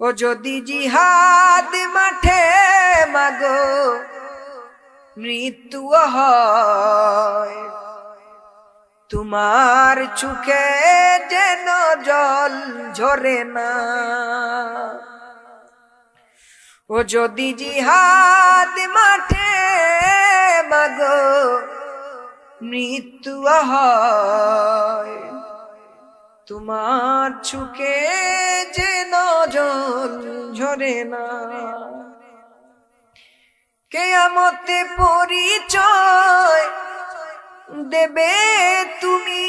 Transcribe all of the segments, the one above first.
ও যদি জিহাদ মাঠে মাগো, মৃত্যু তোমার চুকে যেন জল ঝরে না। ও যদি জিহাদ মাঠে মাগো, মৃত্যু হয়। তোমার চুকে যেন জল ঝরে না। কেয়ামতে পরিচয় দেবে তুমি।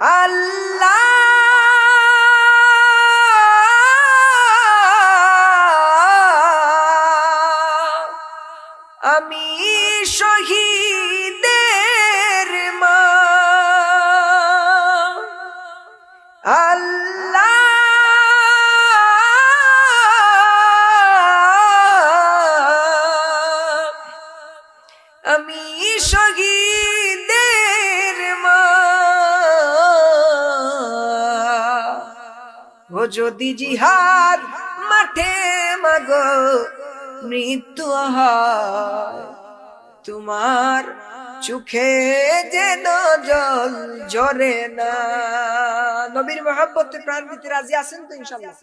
আল্লাহ আমি শহীদের আমি মা। যদি জিহাদ মাঠে মাগো মৃত্যু তোমার চোখে যেন জল জরে না। নবীর মহাব্বতে, প্রাণ রাজি আছেন তো ইনশাল্লাহ?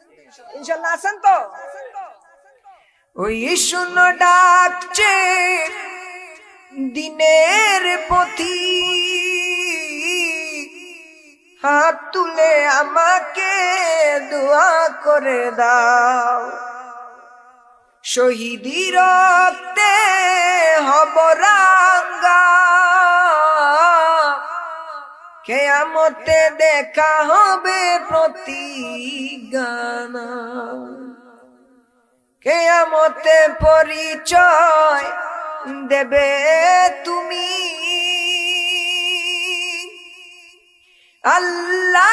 ইনশাল্লাহ আছেন তো? ওই শূন্য ডাকছে দিনের পথি। হাত তুলে আমাকে দোয়া করে দাও। শহীদি রক্তে হব রাঙ্গা কেয়ামতে দেখা হবে প্রতি গানা কেয়ামতে পরিচয় দেবে তুমি। আল্লাহ